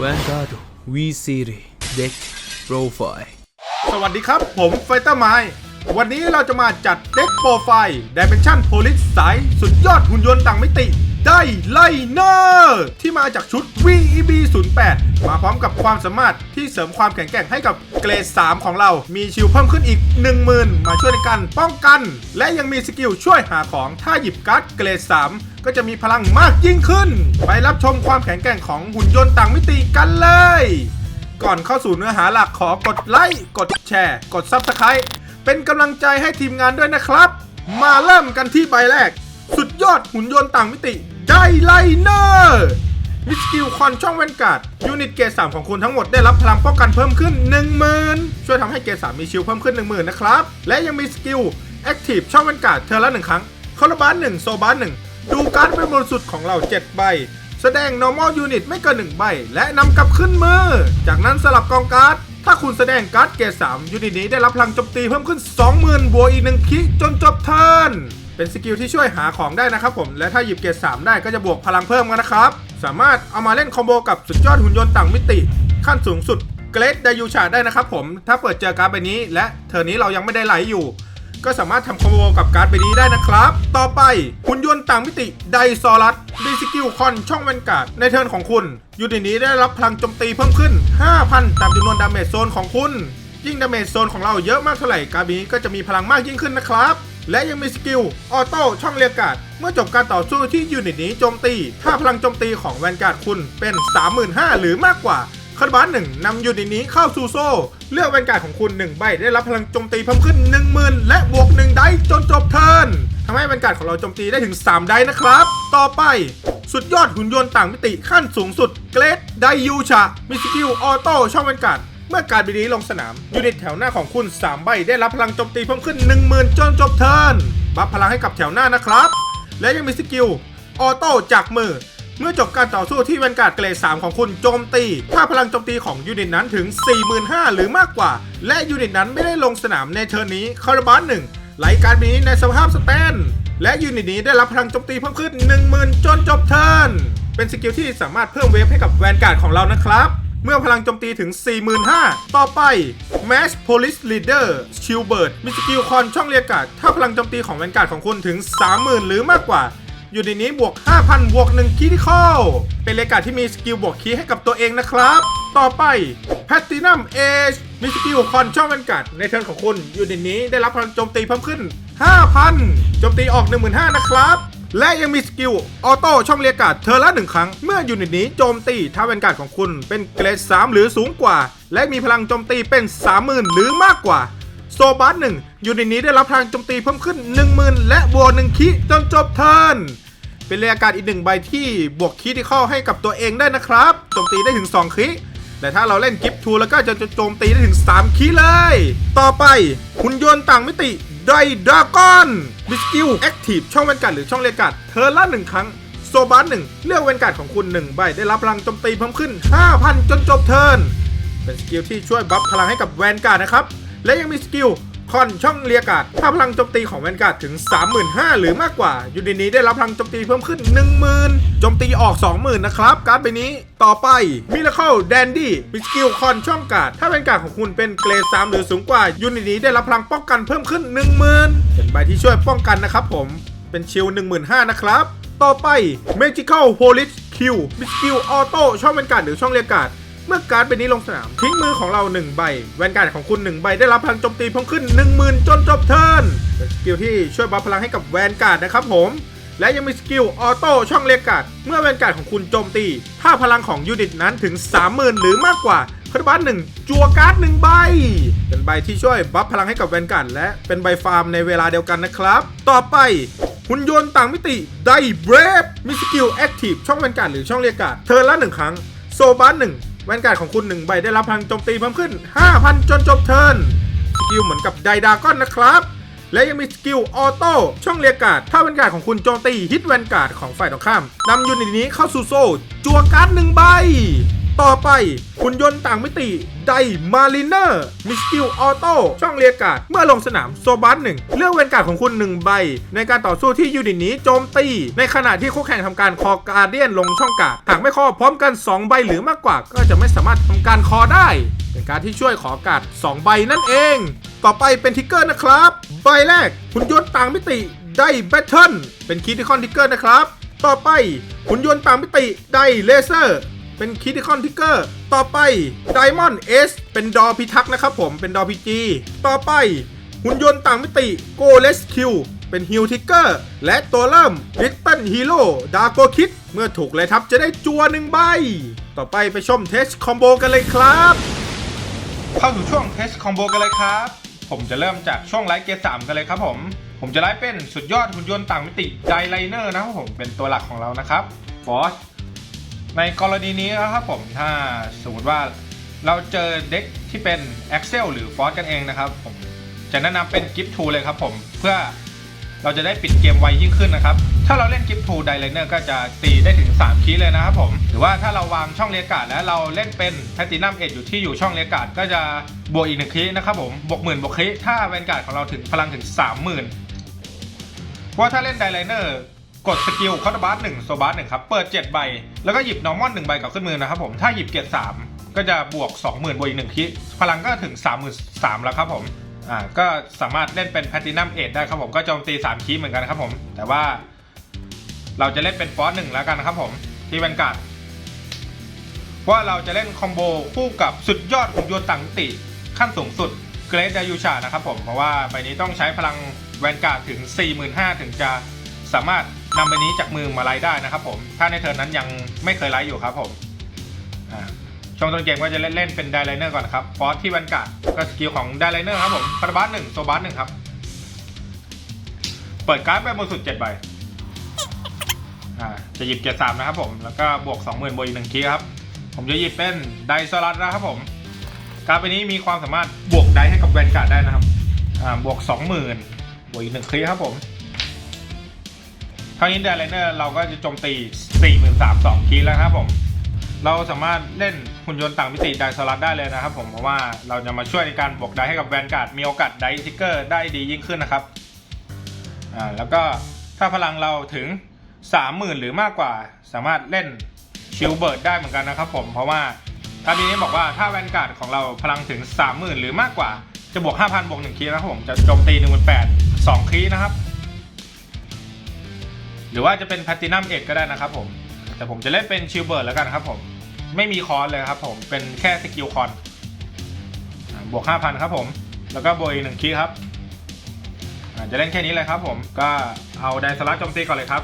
v a n g a r d V Series Deck Profile สวัสดีครับ ผมไฟเตอร์ไมวันนี้เราจะมาจัดเด็กโปรไฟล์ Dimension Police สายสุดยอดหุ่นยนต์ต่างมิติ ได้ไลเนอร์ที่มาจากชุด VEB 08มาพร้อมกับความสามารถที่เสริมความแข็งแกร่งให้กับเกรด 3 ของเรา มีชิลเพิ่มขึ้นอีก 10,000 มาช่วยในการป้องกัน และยังมีสกิลช่วยหาของถ้าหยิบการ์ดเกรด 3 ก็จะมีพลังมากยิ่งขึ้น ไปรับชมความแข็งแกร่งของหุ่นยนต์ต่างมิติกันเลย ก่อนเข้าสู่เนื้อหาหลักขอกดไลค์กดแชร์ กด Subscribe เป็นกำลังใจให้ทีมงานด้วยนะครับ มาเริ่มกันที่ใบแรก สุดยอดหุ่นยนต์ต่างมิติไดไลเนอร์มิสกิลคอนช่องแวนการ์ดยูนิตเกรด3ของคุณทั้งหมดได้รับพลังป้องกันเพิ่มขึ้น 10,000 ช่วยทำให้เกรด3มีชิลเพิ่มขึ้น 10,000 นะครับ และยังมีสกิลแอคทีฟช่องแวนการ์ดเธอละหนึ่งครั้งคาร์บาน1โซบาน1 ดูการ์ดเป็นบนสุดของเรา7ใบ แสดง normal unit ไม่เกิน1ใบ และนำกลับขึ้นมือ จากนั้นสลับกองการ์ด ถ้าคุณแสดงการ์ดเกรด3ยูนิตนี้ได้รับพลังโจมตีเพิ่มขึ้น 20,000 บวกอีกหนึ่งคิจนจบเทิร์นเป็นสกิลที่ช่วยหาของได้นะครับผม และถ้าหยิบเกรด3ได้ก็จะบวกพลังเพิ่มกันนะครับ สามารถเอามาเล่นคอมโบกับสุดยอดหุ่นยนต์ต่างมิติ ขั้นสูงสุดเกรดไดยูชาได้นะครับผม ถ้าเปิดเจอการ์ดใบนี้ และเทอร์นนี้เรายังไม่ได้ไหลอยู่ ก็สามารถทำคอมโบกับการ์ดใบนี้ได้นะครับ ต่อไปหุ่นยนต์ต่างมิติไดซอรัสดีสกิลคอนช่องแวนการ์ดในเทิร์นของคุณ ยูนิตนี้ได้รับพลังโจมตีเพิ่มขึ้น 5,000 ตามจำนวนดาเมจโซนของคุณ ยิ่งดาเมจโซนของเราเยอะมากเท่าไหร่การ์ดนี้ก็จะมีพลังมากยิ่งขึ้นนะครับและยังมีสกิลออโต้ช่องเรียกการ์ดเมื่อจบการต่อสู้ที่ยูนิตนี้โจมตี ถ้าพลังโจมตีของแวนการ์ดคุณเป็น 35,000 หรือมากกว่า คาร์บานหนึ่งนำยูนิตนี้เข้าสู่โซ่ เลือกแวนการ์ดของคุณ 1 ใบ ได้รับพลังโจมตีเพิ่มขึ้น 10,000 และบวก 1 ได้จนจบเทิร์นทำให้แวนการ์ดของเราโจมตีได้ถึง 3 ได้นะครับ ต่อไป สุดยอดหุ่นยนต์ต่างมิติขั้นสูงสุด เกรดไดยูชามิสกิลออโต้ช่องแวนการ์ดเมื่อการบินนี้ลงสนาม ยูนิตแถวหน้าของคุณ 3 ใบ ได้รับพลังโจมตีเพิ่มขึ้น 10,000 จนจบเทิร์นบัฟพลังให้กับแถวหน้านะครับ และยังมีสกิลออโต้จากมือ เมื่อจบการต่อสู้ที่แวนการ์ดเกรด3ของคุณโจมตี ถ้าพลังโจมตีของยูนิตนั้นถึง 45,000 หรือมากกว่า และยูนิตนั้นไม่ได้ลงสนามในเทิร์นนี้คาร์บานหนึ่งไหลการนี้ในสภาพสแตนและยูนิตนี้ได้รับพลังโจมตีเพิ่มขึ้น 10,000 จนจบเทิร์นเป็นสกิลที่สามารถเพิ่มเวฟให้กับแวนการ์ดของเรานะครับเมื่อพลังโจมตีถึง 45,000 ต่อไป Mass Police Leader s h i e l Bird มีสกิลคอนช่องเรียกกาดถ้าพลังโจมตีของแวนการ์ดของคุณถึง 30,000 หรือมากกว่า อยู่ในนี้บวก 5,000 บวก1คิทิคอลเป็นเรยกาที่มีสกิลบวกคีย์ให้กับตัวเองนะครับ ต่อไป Platinum Age มีสกิลคอนช่องแวนการ์ดในเทิร์นของคุณอยู่ในนี้ได้รับพลังโจมตีเพิ่มขึ้น 5,000 โจมตีออก 15,000 นะครับและยังมีสกิลออโต้ช่องเรียการ์ดเธอละหนึ่งครั้ง เมื่อยูนิตนี้โจมตีถ้าแวนการ์ดของคุณเป็นเกรด 3 หรือสูงกว่า และมีพลังโจมตีเป็น 30,000 หรือมากกว่า โซบัสหนึ่งยูนิตนี้ได้รับพลังโจมตีเพิ่มขึ้น 10,000 และบวกหนึ่งคิจนจบเทิร์น เป็นเรียการอีกหนึ่งใบที่บวกคีที่เข้าให้กับตัวเองได้นะครับโจมตีได้ถึง 2คีแต่ถ้าเราเล่นกิฟทูแล้วก็จะโจมตีได้ถึง 3 คีเลย ต่อไปหุ่นยนต์ต่างมิติไดดราก้อนมิสกิลแอคทีฟช่องแวนการ์ดหรือช่องเรียกการ์ดเธอละหนึ่งครั้งโซบัสหนึ่งเลือกแวนการ์ดของคุณ 1 ใบได้รับพลังโจมตีเพิ่มขึ้น 5,000 จนจบเทิร์นเป็นสกิลที่ช่วยบัฟพลังให้กับแวนการ์ดนะครับ และยังมีสกิล คอนช่องเรียกาดถ้าพลังโจมตีของแวนการ์ดถึง 35,000 หรือมากกว่ายูนิตนี้ได้รับพลังโจมตีเพิ่มขึ้น 10,000โจมตีออก 20,000 นะครับ การ์ดใบนี้ต่อไปมิราเคิลแดนดี้มีสกิลคอนช่องการ์ดถ้าแวนการ์ดของคุณเป็นเกรด3หรือสูงกว่ายูนิตนี้ได้รับพลังป้องกันเพิ่มขึ้น 10,000 เป็นใบที่ช่วยป้องกันนะครับผมเป็นชิล15,000นะครับต่อไป Magical Police Q มีสกิลออโต้ช่องแวนการ์ดหรือช่องเรียกาด เมื่อการ์ดใบนี้ลงสนาม ทิ้งมือของเรา 1 ใบ แวนการ์ดของคุณ 1 ใบได้รับพลังโจมตีเพิ่มขึ้น 10,000 จนจบเทิร์นสกิลที่ช่วยบัฟพลังให้กับแวนการ์ดนะครับผม และยังมีสกิลออโต้ช่องเรียกการ์ดเมื่อแวนการ์ดของคุณโจมตี ถ้าพลังของยูนิตนั้นถึง 30,000 หรือมากกว่าคาร์บันหนึ่งจัวการ์ดหนึ่งใบ เป็นใบที่ช่วยบัฟพลังให้กับแวนการ์ดและเป็นใบฟาร์มในเวลาเดียวกันนะครับ ต่อไปหุ่นยนต์ต่างมิติไดเบรฟมีสกิลแอคทีฟช่องแวนการ์ดหรือช่องเรียกการ์ดเทิร์นละหนึ่งครั้งโซบัสหนึ่ง แวนการ์ดของคุณ 1 ใบได้รับพลังโจมตีเพิ่มขึ้น 5,000 จนจบเทิร์นสกิลเหมือนกับไดดากอนนะครับ และยังมีสกิลออโต้ช่องเรียกการ์ดถ้าแวนการ์ดของคุณโจมตีฮิตแวนการ์ดของฝ่ายตรงข้ามนำยูนิตนี้เข้าสู่โซ่จัวการ์ดหนึ่งใบ ต่อไปหุ่นยนต์ต่างมิติไดมาริเนอร์มิสกิลออโต้ช่องเรียกการ์ดเมื่อลงสนามโซบัสหนึ่งเลือกเวนการ์ดของคุณ 1 ใบ ในการต่อสู้ที่ยูนิตนี้โจมตี ในขณะที่คู่แข่งทำการคอการเดียนลงช่องกาดหากไม่คอพร้อมกัน 2 ใบหรือมากกว่า ก็จะไม่สามารถทำการคอได้ เป็นการที่ช่วยขอการ์ด2 ใบนั่นเอง ต่อไปเป็นทิกเกอร์นะครับ ใบแรกหุ่นยนต์ต่างมิติได้แบทเทิลเป็นคีติคอนทิกเกอร์นะครับ ต่อไปหุ่นยนต์ต่างมิติได้เลเซอร์ เป็นคิติคอนทิกเกอร์ ต่อไปไดมอนด์เอสเป็นดอพิทักษ์นะครับผม เป็นดอพีจีต่อไป หุ่นยนต์ต่างมิติโกเลสคิวเป็นฮิลทิกเกอร์ และตัวเริ่มลิตเติ้ลฮีโร่ดาโกคิด เมื่อถูกเลยทับจะได้จัวหนึ่งใบ ต่อไปไปชมเทสคอมโบกันเลยครับ เข้าสู่ช่วงเทสคอมโบกันเลยครับ ผมจะเริ่มจากช่วงไลท์เกียร์สามกันเลยครับผม ผมจะไลฟ์เป็นสุดยอดหุ่นยนต์ต่างมิติไดไลเนอร์นะครับผมเป็นตัวหลักของเรานะครับฟอส ในกรณีนี้นะครับผมถ้าสมมติว่าเราเจอเด็กที่เป็น Excel หรือ f o r กันเองนะครับ ผมจะแนะนำเป็น Gift Tool เลยครับผมเพื่อเราจะได้ปิดเกมไวยิ่งขึ้นนะครับ ถ้าเราเล่น Gift Tool d i l i n e r ก็จะตีได้ถึง 3 คีย์เลยนะครับผมหรือว่าถ้าเราวางช่องเรียกาดแล้วเราเล่นเป็น Platinum Edge อยู่ที่อยู่ช่องเรียกาดก็จะบวกอีกหนึ่งคีย์นะครับผมบวกหมื่นบวกคีย์ถ้าแวนการ์ดของเราถึงพลังถึง 30,000ว่าถ้าเล่นไดไลเนอร์ กดสกิลคอร์ดบาร์หนึ่งโซบาร์หนึ่งครับ เปิด 7 ใบ แล้วก็หยิบนอร์มอนหนึ่งใบกับขึ้นมือนะครับผม ถ้าหยิบเกียร์สามก็จะบวก 20,000บวกอีกหนึ่งคิพลังก็ถึง 33,000แล้วครับผม อ่า ก็สามารถเล่นเป็นแพตินัมเอได้ครับผม ก็โจมตี 3 คีเหมือนกันครับผม แต่ว่า เราจะเล่นเป็นฟอสหนึ่งแล้วกันนะครับผม ที่แวนการ์ดว่าเราจะเล่นคอมโบคู่กับสุดยอดหุ่นยต์ต่างติขั้นสูงสุดเกรดดายูชานะครับผม เพราะว่าใบนี้ต้องใช้พลังแวนการ์ดถึง 45,000 ถึงจะสามารถ นำใบนี้จากมือมาไล่ได้นะครับผม ถ้าในเทิร์นนั้นยังไม่เคยไล่อยู่ครับผมช่วงต้นเกมก็จะเล่นเล่นเป็นไดไลเนอร์ก่อนนะครับ ฟอสที่แวนกาดก็สกิลของไดไลเนอร์ครับผมคาร์บัสหนึ่งโซบัสหนึ่งครับ เปิดการ์ดไปบนสุด7ใบอ่าจะหยิบเกียร์สามนะครับผม แล้วก็บวก20,000บวกอีกหนึ่งคีย์ครับ ผมจะหยิบเป็นไดโซลัสนะครับผม การ์ดใบนี้มีความสามารถบวกไดให้กับแวนการ์ดได้นะครับอ่าบวก20,000บวกอีกหนึ่งคลิครับผม คราวนี้เดลไลเนอร์เราก็จะโจมตี 43,000 2คลิแล้วครับผม เราสามารถเล่นหุ่นยนต์ต่างมิติไดโซลัสได้เลยนะครับผมเพราะว่าเราจะมาช่วยในการบวกไดให้กับแวนการ์ดมีโอกาสไดทิกเกอร์ได้ดียิ่งขึ้นนะครับอ่าแล้วก็ถ้าพลังเราถึง 30,000 หรือมากกว่า สามารถเล่นชิลเบิร์ดได้เหมือนกันนะครับผมเพราะว่าถ้ามีนี้บอกว่าถ้าแวนการ์ดของเราพลังถึง 30,000 หรือมากกว่าจะบวก 5,000 บวก1คีนะครับผมจะโจมตี18,000 2คีนะครับ หรือว่าจะเป็นแพตินัมเอ็ดก็ได้นะครับผม แต่ผมจะเล่นเป็นชิลเบิร์ดแล้วกันครับผม ไม่มีคอนเลยครับผมเป็นแค่สกิลคอนบวก 5,000 ครับผม แล้วก็บวกอีก1คีครับจะเล่นแค่นี้เลยครับผมก็เอาไดสลัดโจมตีก่อนเลยครับ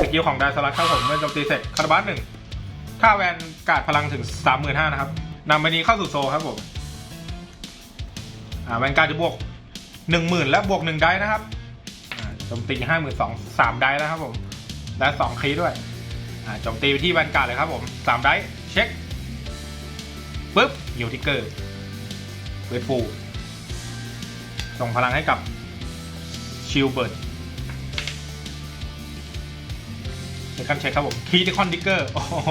สกิลของไดสลัดครับผมเมื่อโจมตีเสร็จคาร์บัสหนึ่งค่าแวนการ์ดพลังถึง 35,000นะครับนำใบนี้เข้าสู่โซลครับผมแวนการ์ดจะบวก 10,000 และบวก 1 ได้นะครับ โจมตี52,000 3ได้นะครับผมและ2คีด้วยอ่าโจมตีไปที่แวนการ์ดเลยครับผม3ได้เช็คปึ๊บฮิวทิกเกอร์เวทฟูส่งพลังให้กับชิลเบิร์ดเซคันเช็คครับผมคีที่คอนดิกเกอร์โอ้โห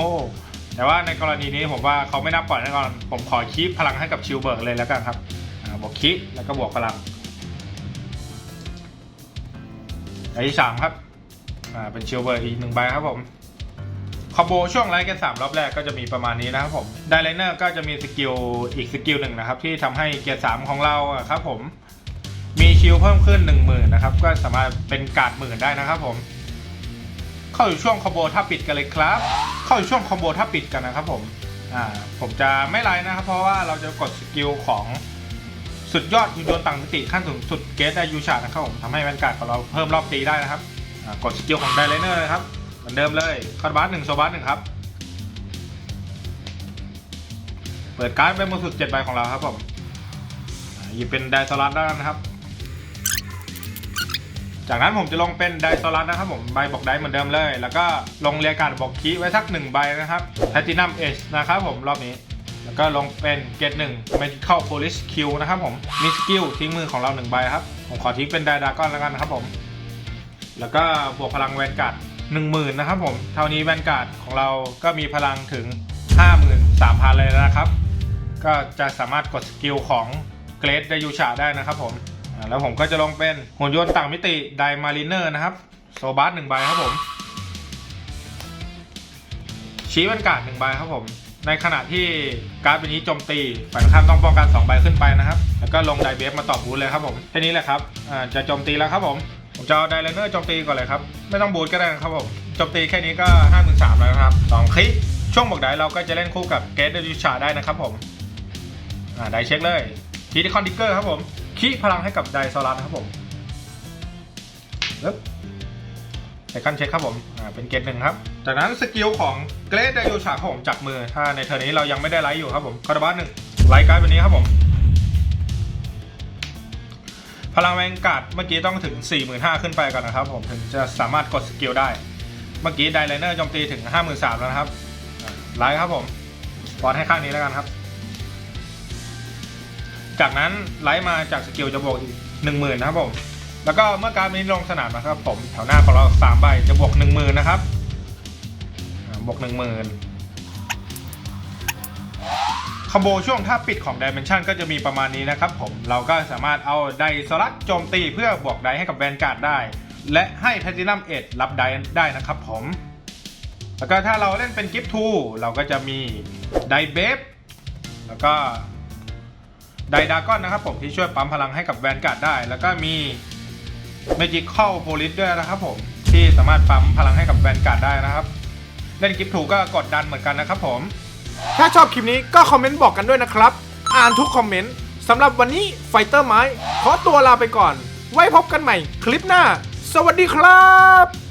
แต่ว่าในกรณีนี้ผมว่าเขาไม่นับก่อนแน่นอนผมขอคีพลังให้กับชิลเบิร์กเลยแล้วกันครับอ่าบวกคีแล้วก็บวกพลัง ใบที่สามครับ อ่า เป็นเชิลเบิร์อีกหนึ่งใบครับผม คอมโบช่วงไลท์กันสามรอบแรกก็จะมีประมาณนี้นะครับผมไดไลเนอร์ก็จะมีสกิลอีกสกิลหนึ่งนะครับ ที่ทำให้เกียร์สามของเราครับผม มีชิลเพิ่มขึ้นหนึ่งหมื่นนะครับ ก็สามารถเป็นการ์ดหมื่นได้นะครับผม เข้าอยู่ช่วงคอมโบท่าปิดกันเลยครับ เข้าอยู่ช่วงคอมโบท่าปิดกันนะครับผม อ่า ผมจะไม่ไลน์นะครับ เพราะว่าเราจะกดสกิลของ สุดยอดหุ่นยนต่างมิติขั้นสูงสุดเกตไดยูชานะครับผมทำให้แวนการ์ดของเราเพิ่มรอบตีได้นะครับกดสกิลของไดไลเนอร์เลยครับเหมือนเดิมเลยคาร์บัสหนึ่งโซบัสหนึ่งครับ เปิดการ์ดเป็นบนสุดเจ็ดใบของเราครับผมหยิบเป็นไดสลัดได้นะครับ จากนั้นผมจะลงเป็นไดโซลัสนะครับผมใบบอกไดเหมือนเดิมเลย แล้วก็ลงเรียการดบอกคีไว้สักหนึ่งใบนะครับแพตินัมเอชนะครับผมรอบนี้ แล้วก็ลงเป็นเกตหนึ่งเมดิคอลโพลิสคิวนะครับผมมีสกิลทิ้งมือของเราหนึ่งใบครับ ผมขอทิ้งเป็นไดดากอนแล้วกันนะครับผม แล้วก็บวกพลังแวนการ์ดหนึ่งหมื่นนะครับผม เท่านี้แวนการ์ดของเราก็มีพลังถึง 53,000 เลยนะครับ ก็จะสามารถกดสกิลของเกรดไดยูชาได้นะครับผมแล้วผมก็จะลงเป็นหุ่นยนต์ต่างมิติไดมารีเนอร์นะครับโซบัสหนึ่งใบครับผมชี้บรรกาศหนึ่งใบครับผม ในขณะที่การ์ดใบนี้โจมตีฝ่ายตรงข้ามต้องป้องกัน2ใบขึ้นไปนะครับ แล้วก็ลงไดเบฟมาตอบบูทเลยครับผมแค่นี้แหละครับจะโจมตีแล้วครับผมผมจะเอาไดไลเนอร์โจมตีก่อนเลยครับ ไม่ต้องบูทก็ได้นะครับผมโจมตีแค่นี้ก็5 3 0 0 0แล้วนะครับสองคลิกช่วงบอกไดเราก็จะเล่นคู่กับเกตเดดิชาได้นะครับผมไดเช็คเลยทีที่คอนดิเกอร์ครับผมคีพลังให้กับไดโซลัสครับผมปึ๊บ เซคันเช็คครับผมอ่าเป็นเกตหนึ่งครับ จากนั้นสกิลของเกรดไดโยชาครับผมจากมือ ถ้าในเทอร์นี้เรายังไม่ได้ไลท์อยู่ครับผมคาร์บัสหนึ่งไลท์การ์ดแบบนี้ครับผม พลังแรงกาดเมื่อกี้ต้องถึง 45,000 ขึ้นไปก่อนนะครับผมถึงจะสามารถกดสกิลได้ เมื่อกี้ไดไลเนอร์โจมตีถึง 53,000 แล้วนะครับไลท์ครับผมปอนให้ข้างนี้แล้วกันครับ จากนั้นไลท์มาจากสกิลจะบวกอีก10,000 นะครับผม แล้วก็เมื่อการดนี้ลงสนามนะครับผมแถวหน้าของเราสามใบจะบวกหนึ่งหมื่นนะครับบวกหนึ่งหมื่นคอมโบช่วงท่าปิดของ Dimension ก็จะมีประมาณนี้นะครับผมเราก็สามารถเอาไดสลักโจมตีเพื่อบวกไดให้กับแวนการ์ดได้ และให้แพทินัมเอ็ดรับไดได้นะครับผม แล้วก็ถ้าเราเล่นเป็นกิฟทูเราก็จะมีไดเบฟแล้วก็ไดดากอนนะครับผมที่ช่วยปั๊มพลังให้กับแวนการ์ดได้ แล้วก็มี เมจิคอลโพลิสด้วยนะครับผม ที่สามารถปั๊มพลังให้กับแวนการ์ดได้นะครับ เล่นกิฟถูกก็กดดันเหมือนกันนะครับผม ถ้าชอบคลิปนี้ก็คอมเมนต์บอกกันด้วยนะครับ อ่านทุกคอมเมนต์สำหรับวันนี้ไฟเตอร์ไม้ขอตัวลาไปก่อน ไว้พบกันใหม่คลิปหน้า สวัสดีครับ